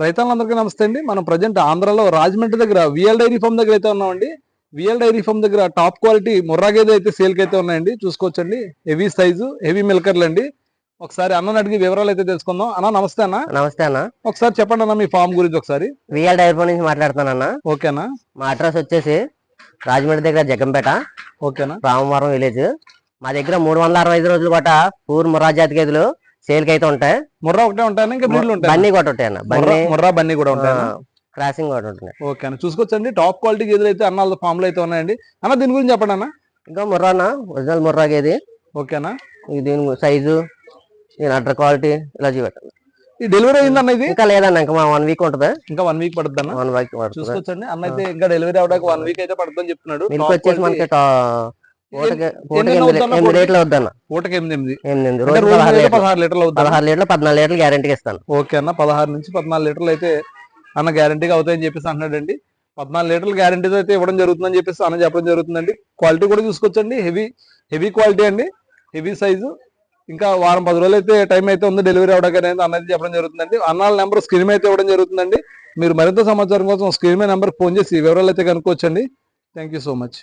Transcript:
రైతులందరికీ నమస్తే అండి. మనం ప్రజెంట్ ఆంధ్రాలో రాజమండ్రి దగ్గర విఎల్ డైరీ ఫామ్ దగ్గర అయితే ఉన్నామండి. విఎల్ డైరీ ఫామ్ దగ్గర టాప్ క్వాలిటీ ముర్రా గేదె అయితే సేల్కి అయితే ఉన్నాయండి. చూసుకోవచ్చండి. హెవీ సైజు హెవీ మిల్కర్లు అండి. ఒకసారి అన్నని అడిగి వివరాలు అయితే తెలుసుకుందాం. అన్న నమస్తే అన్న. నమస్తే అన్న. ఒకసారి చెప్పండి అన్న మీ ఫామ్ గురించి ఒకసారి. విఎల్ డైరీ ఫామ్ నుంచి మాట్లాడుతున్నాను ఓకేనా మా అడ్రస్ వచ్చేసి రాజమండ్రి దగ్గర జగ్గంపేట ఓకేనా రామవరం విలేజ్. మా దగ్గర మూడు వందల అరవై ఐదు రోజులు కూడా పూర్ ముర్రా జాతి గేదెలు సేల్కి అయితే ఉంటాయి. ముర్రా ఒకటే ఉంటాయన్నా ఇంకా బ్రీడ్లు ఉంటాయి? బన్నీ కూడా ఉంటాయి అన్న బన్నీ ముర్రా బన్నీ కూడా ఉంటాయి? క్రాసింగ్ కూడా ఉంటుంది ఓకే అన్న. చూసుకోవచ్చండి. టాప్ క్వాలిటీ గేదెలు అయితే అన్న ఫామ్లో అయితే ఉన్నాయండి. అన్న దీని గురించి చెప్పండి అన్న. ఇంకా ముర్రా అన్న. ఒరిజినల్ ముర్రా గేది. ఓకేనా ఇది దీని సైజు దీని అడ్డర్ క్వాలిటీ ఇలా చూపెట్టాలి. ఈ డెలివరీ అయిందన్న ఇది? ఇంకా లేదన్న. ఇంకా వన్ వీక్ ఉంటుంది. ఇంకా వన్ వీక్ పడుతుంది అన్న. వన్ వీక్ చూసుకోవచ్చండి. అన్న అయితే ఇంకా డెలివరీ అవడానికి వన్ వీక్ అయితే పడుతుందని చెప్తున్నాడు. వచ్చేసి మనకి ఎనిమిది లీటర్లు పూటకి ఎనిమిది ఎనిమిది. రోజు పదహారు లీటర్లు. అవుతుంది? పదహారు లీటర్లు పద్నాలుగు లీటర్లు గ్యారంటీకి ఇస్తాను. ఓకే అన్న పదహారు నుంచి పద్నాలుగు లీటర్లు అయితే అన్న గ్యారంటీగా అవుతాయని చెప్పేసి అంటున్నాడండి. పద్నాలుగు లీటర్లు గ్యారంటీతో అయితే ఇవ్వడం జరుగుతుందని చెప్పేసి అన్న చెప్పడం జరుగుతుందండి. క్వాలిటీ కూడా చూసుకోవచ్చండి. హెవీ హెవీ క్వాలిటీ అండి. Heavy size. ఇంకా వారం పది రోజులు అయితే టైం అయితే ఉంది డెలివరీ అవడానికి అనేది అన్నది చెప్పడం జరుగుతుందండి. అన్నాళ్ళ నెంబర్ స్క్రీన్ మీద అయితే ఇవ్వడం జరుగుతుందండి. మీరు మరింత సమాచారం కోసం స్క్రీన్ మీద నెంబర్ ఫోన్ చేసి వివరాలు అయితే కనుక్కోవచ్చండి. Thank you so much.